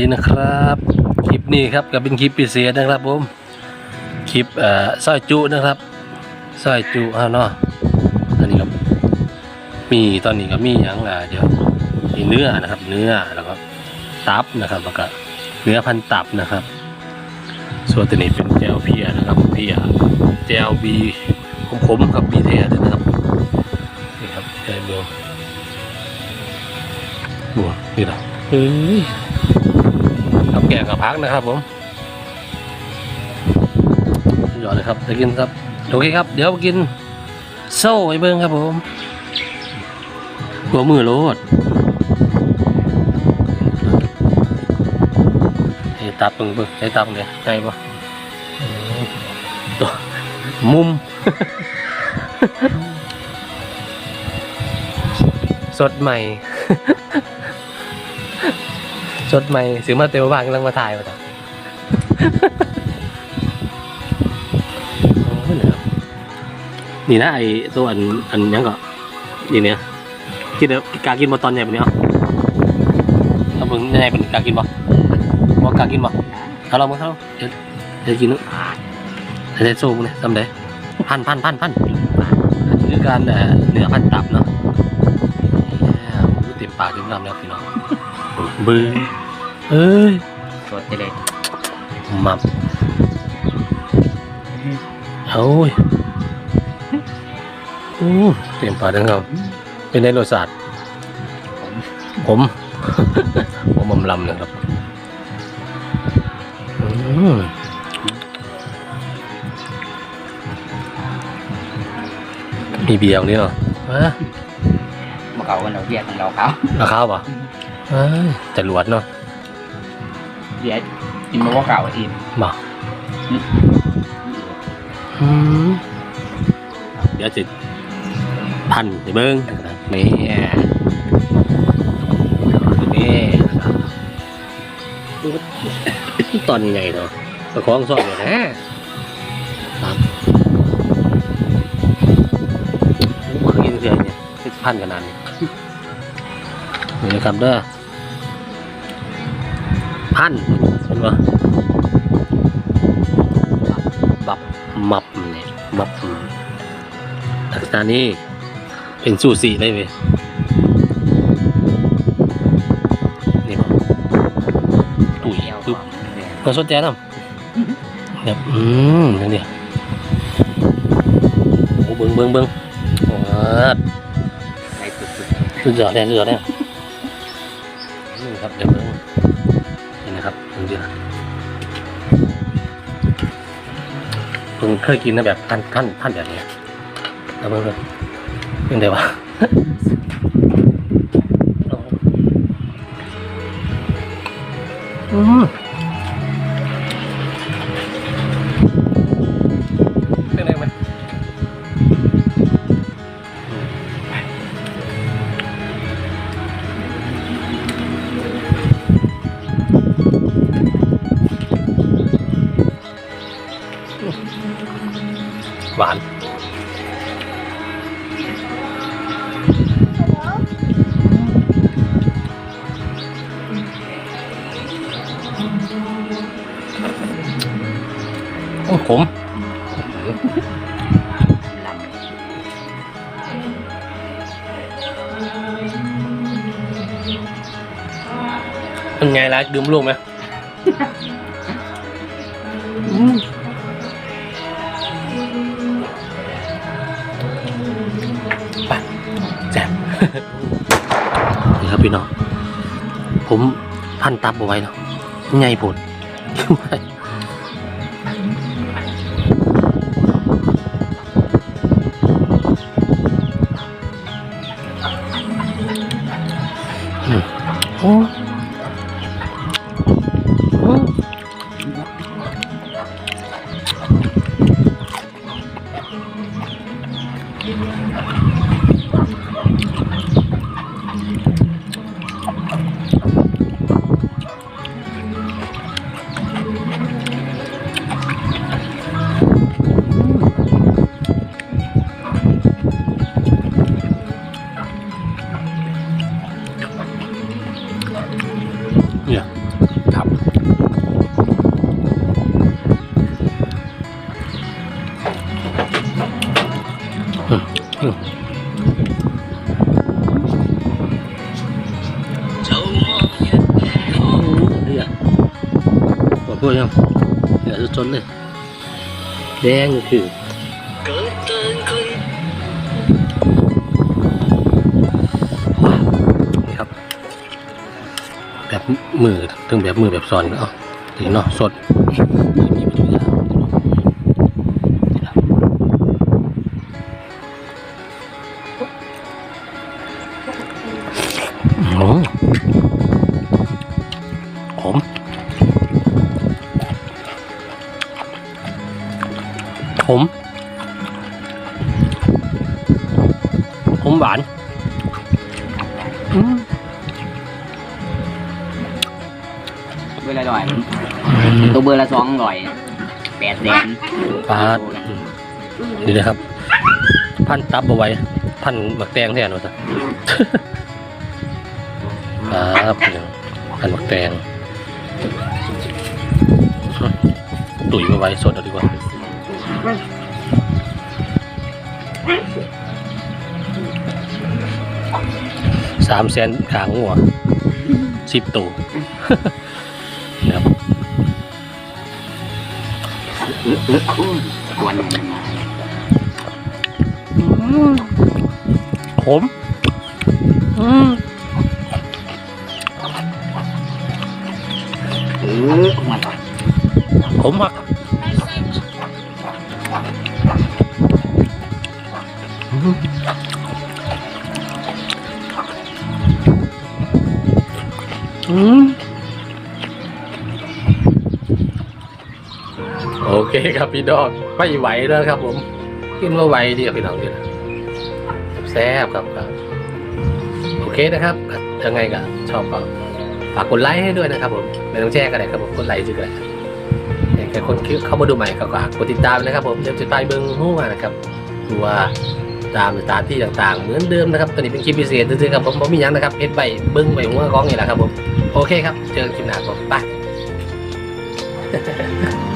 ดีนะครับ คลิปนี้ครับก็เป็นคลิปพิเศษนะครับผมคลิปเอ่อสร้อยจุนะครับสร้อยจุฮะเนาะอันนี้ครับมีตอนนี้ก็มีอย่างอะเดี๋ยวมีเนื้อนะครับ เนื้อแล้วก็ตับนะครับแล้วก็เนื้อพันตับนะครับ ส่วนตัวนี้เป็นแจวเพียนะครับเพียแจวบีขมๆกับบีเทสนะครับนี่ครับแจวเดียวโอ้นี่นะเฮ้ย กับแกงกับพักนะครับผมหยอดเลยครับจะกินครับโอเคครับ เดี๋ยวกินโซ่ไอ้เบิ้งครับผมหัวมือโลดไอ้ตับเบิ้งเบิ้งใช้ตับเนี่ยใช่ปะตัวมุม สดใหม่ สดใหม่ซื้อมาเตียวบ้างกำลังมาถ่ายมาต่อโอ้ยเนี่ยครับนี่นะไอตัวอันอันยังก็นี่เนี่ยกินเดี๋ยวกากินมาตอนใหญ่แบบนี้เหรอเอาเบิ่งใหญ่เป็นกากินบ่บ่กากินบ่เอาลองมาเข้าเดี๋ยวเดี๋ยวกินเนาะเดี๋ยวโซ่มึงเนี่ยทำได้พันพันพันพันอันนี้คือการเอ่อเหนือพันตับเนาะแหมเต็มปากเต็มคำแล้วพี่น้องเบื่อ เอ้ยสดไปเลยมับโอ้ยอู้เต็มปากทั้งคำเป็นในรสชาติผม ผมอมลำนะครับอืมมีเบียร์ตรงนี้เหรอฮะมาเขากันเราเบียร์ของเราเขาราคาป่ะเอ้ยแต่หลวดเนาะ เบียร์กินมาว่าเก่าทีมบ่อืมเดี๋ยวจิพันไปเบิ้งนะครับนี่นี่นะครับตอนใหญ่เนาะประคองซอยอยู่นะครับเคยกินเคยเนี่ยพันขนาดนี้นี่นะครับเด้อ พันเห็นปะบับมับเนี่ยมับลักษณะนี้เป็นสูสีเลยเว้ยนี่ปะตุ๋ยปึ๊บมาสนใจน้ำแบบอืมนี่โอ้เบิ้งเบิ้งเบิ้งว้าดไปสุดสุดยอดเลยสุดยอดเลยนี่ครับเดี๋ยว เพิ่งเคยกินนะแบบท่านท่านท่านแบบนี้แล้วเพิ่งเพิ่งเดี๋ยวะอืม หวานโอ้ขมลำมันไงล่ะดื่มลูกไหม พี่น้องผมพันตับเอาไว้เนาะไงผลอืมโอ้ พวกยังเหลือจนเลยแดงคือนี่ครับ แบบมือถึงแบบมือแบบซอนก็เอาถึงเนาะสด หวานอืมเบอร์ละร้อยตัวเบอร์ละสองร้อยแปดแสนปลาดนี่เลยครับ พันตับเอาไว้ พันหมักแตงแทนวะจ้ะครับพันหมักแตงตุ๋ยมาไว้สดเอาดีกว่า สามแสนขางหัวสิบตัวนะครับกวนขมอืมเออมาต่อขมมากอืมอืม โอเคครับพี่ดอกไม่ไหวแล้วครับ ผมกินว่าไหวดีครับพี่น้องเนี่ยแซ่บครับครับ โอเคนะครับยังไงก็ชอบก็ฝากกดไลค์ให้ด้วยนะครับ ผมไม่ต้องแชร์ก็ได้ครับผมกดไลค์จืก็ได้แต่คนที่เข้ามาดูใหม่ก็ฝากกดติดตามนะครับ ผมเดี๋ยวจะไปเบิ้งหัวนะครับดูว่าตามสถานที่ต่างๆ เหมือนเดิมนะครับตอนนี้เป็นคลิปพิเศษซื่อๆครับผมผมมีหยังนะครับเพชรใบเบิ้งใบหัวก้องนี่แหละครับผม โอเคครับ เจอกันคลิปหน้าครับไป